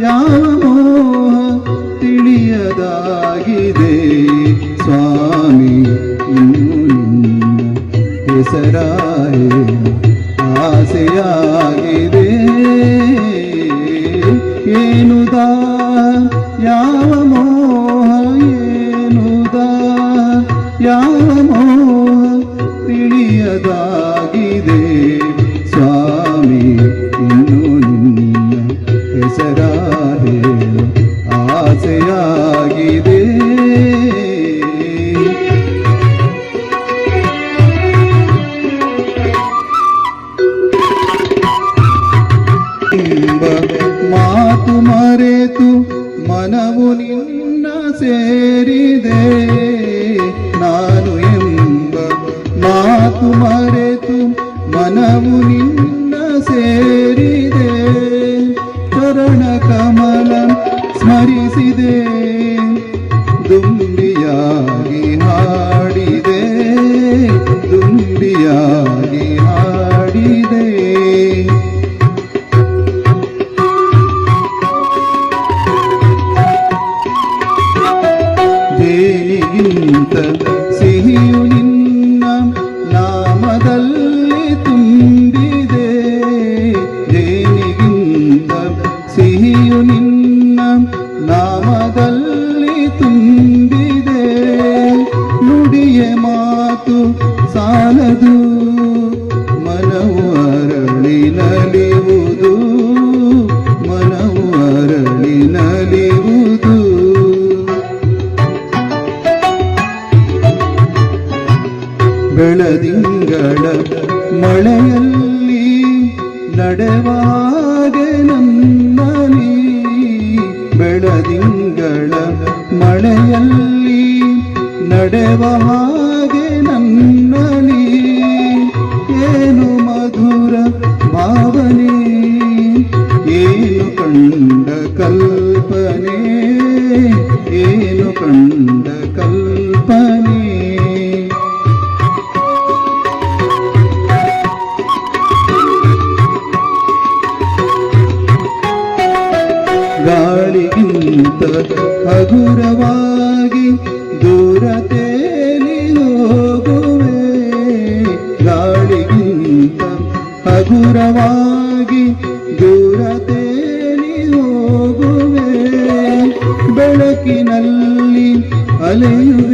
ಯಾವ ಮೋಹ ತಿಳಿಯದಾಗಿದೆ. ಸ್ವಾಮಿ ಹೆಸರಾ ফিরায় ಅರಳಿವುದು ಮನವು ಅರಳಿನಲಿವುದು ಬೆಳದಿಂಗಳ ಮಳೆಯಲ್ಲಿ ನಡೆವಾಗ ನನ್ನಲಿ ಬೆಳದಿಂಗಳ ಮಳೆಯಲ್ಲಿ ನಡೆವ ಕಲ್ಪನೆ ಏನು ಕಂಡ ಕಲ್ಪನೆ ಗಾಳಿಗಿಂತ ಹಗುರವಾ ಅಲೆಯುವೆ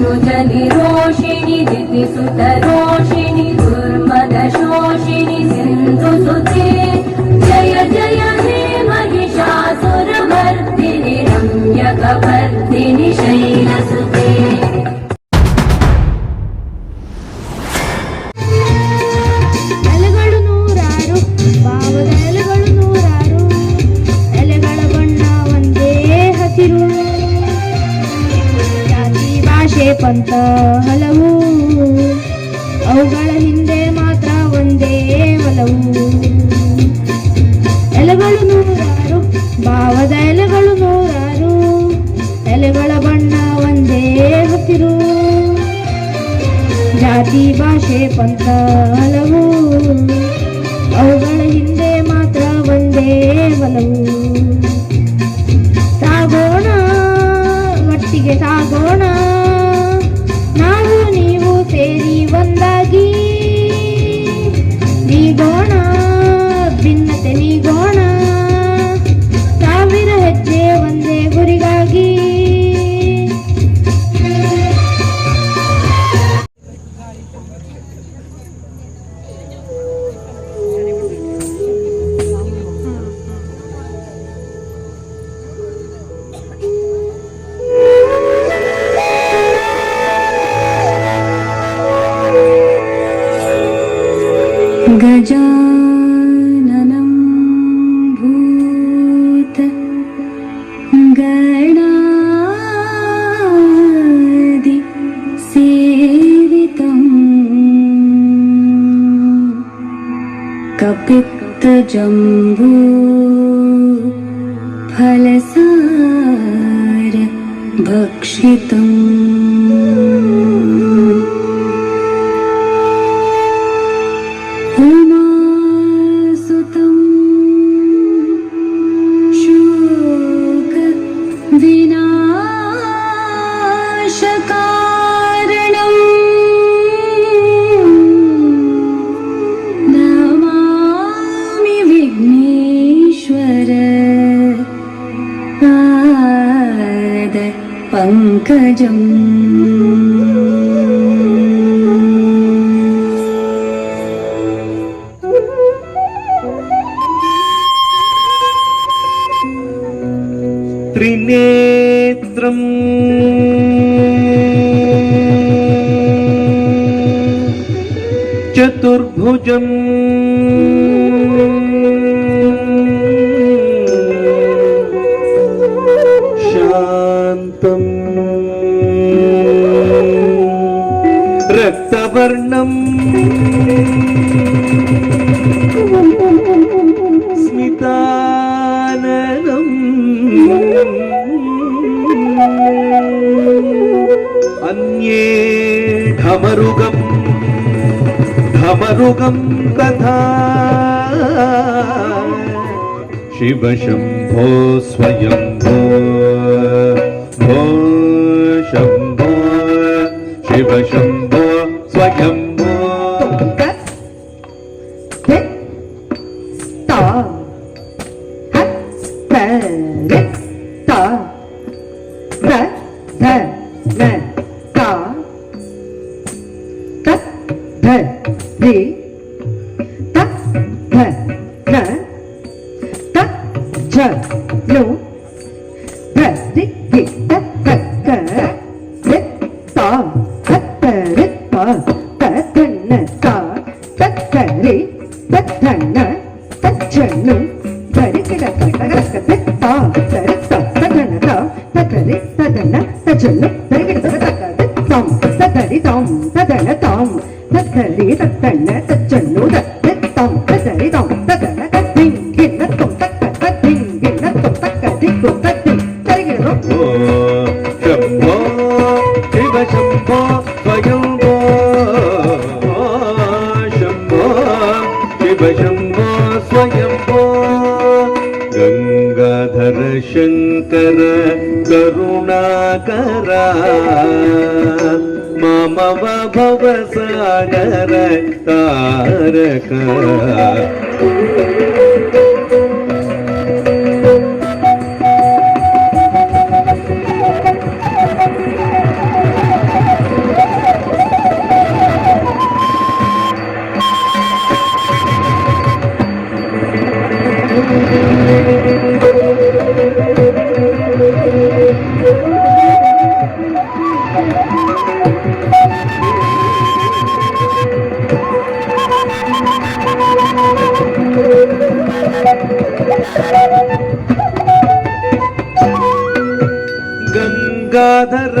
धनुजनिरोषिणि दितिसुतरोषिणि दुर्मदशोषिणि ಎಲೆಗಳು ನೂರಾರು ಭಾವದ ಎಲೆಗಳು ನೂರಾರು. ಎಲೆಗಳ ಬಣ್ಣ ಒಂದೇ ಹಸಿರು ಜಾತಿ, ಭಾಷೆ, ಪಂಥ, ಹಲವು. ಅವುಗಳ ಹಿಂದೆ ಮಾತ್ರ ಒಂದೇ ಒಲವು. ಸಾಗೋಣ, ಒಟ್ಟಿಗೆ ಸಾಗೋಣ कपित्तजम्बू फलसार भक्षितम् പങ്കജം. రక్తం రక్తవర్ణం స్మితానం అన్యే ఢమరుగం శివ శంభో స్వయం शिव शम्भो स्वयं శంకర కరుణాకర మమ భవ సాగర తారక. ಕಾದರ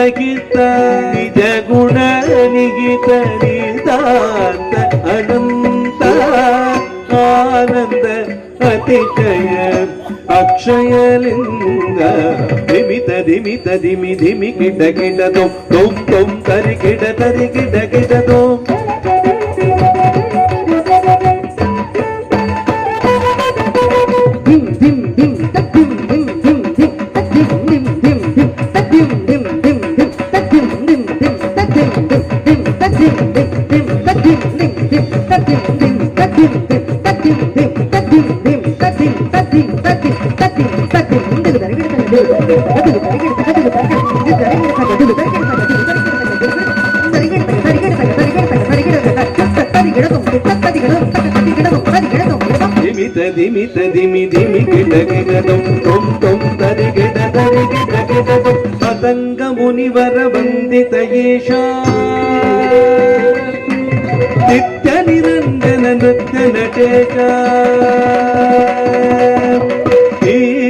రహిత నిజ గుణ నిహిత నిదాంత అనంత ఆనంద అతిశయ అక్షయలింగ దిమిత దిమిత దిమి దిమి కిట కిట తొం తొం తొం తరి కిట తరి కిట కిట దిమిత దిమిత దిమి దిమి తొం తొం తొం తరి కిట తరి కిట వందిత ఏషా.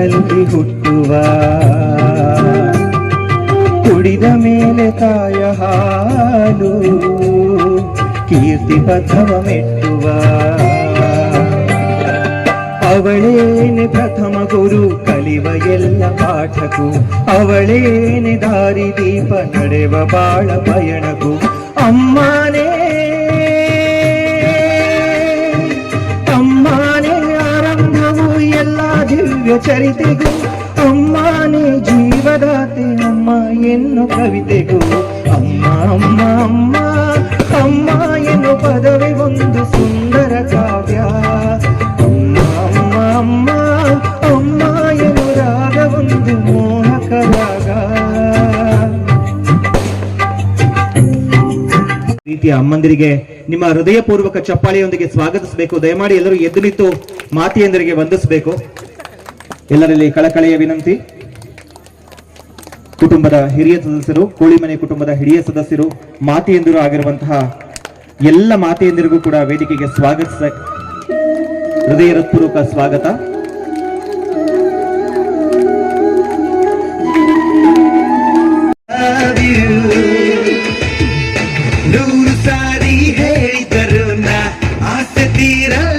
ಅಮ್ಮನಲ್ಲಿ ಹುಟ್ಟುವ. ಕುಡಿದ ಮೇಲೆ ತಾಯ ಹಾಲು, ಕೀರ್ತಿ ಪಥವ ಮೆಟ್ಟುವ. ಅವಳೇನೆ ಪ್ರಥಮ ಗುರು, ಕಲಿವ ಎಲ್ಲ ಪಾಠಕು. ಅವಳೇನೆ ದಾರಿ ದೀಪ, ನಡೆವ ಬಾಳ ಪಯಣಕು. ಅಮ್ಮನೇ ದಿವ್ಯ ಚರಿತೆಗೂ, ಅಮ್ಮನೇ ಜೀವದಾತೆ, ಅಮ್ಮ ಎನ್ನು ಕವಿತೆಗೂ. ಅಮ್ಮ ಅಮ್ಮ ಅಮ್ಮ ಅಮ್ಮ ಎನ್ನು ಪದವಿ ಒಂದು ಸುಂದರ ಕಾವ್ಯ. ಅಮ್ಮ ಅಮ್ಮ ಅಮ್ಮ ಅಮ್ಮ ಎನ್ನು ರಾಗ ಒಂದು ಮೋಹಕ ರಾಗ. ರೀತಿಯ ಅಮ್ಮಂದಿರಿಗೆ, ನಿಮ್ಮ ಹೃದಯಪೂರ್ವಕ ಚಪ್ಪಾಳೆಯೊಂದಿಗೆ ಸ್ವಾಗತಿಸಬೇಕು. ದಯಮಾಡಿ ಎಲ್ಲರೂ ಎದ್ದು ನಿಂತು ಮಾತೆಯಂದರಿಗೆ ವಂದಿಸಬೇಕು. ಎಲ್ಲರಲ್ಲಿ ಕಳಕಳಿಯ ವಿನಂತಿ. ಕುಟುಂಬದ ಹಿರಿಯ ಸದಸ್ಯರು, ಕೋಳಿಮನೆ ಕುಟುಂಬದ ಹಿರಿಯ ಸದಸ್ಯರು ಮಾತೆಯಂದಿರು ಆಗಿರುವಂತಹ ಎಲ್ಲ ಮಾತೆಯಂದಿರಿಗೂ ಕೂಡ ವೇದಿಕೆಗೆ ಸ್ವಾಗತ ಹೃದಯ ಹೃತ್ಪೂರ್ವಕ ಸ್ವಾಗತ. ನೂರು ಸಾರಿ ಹೇಳಿದರು ತೀರಾ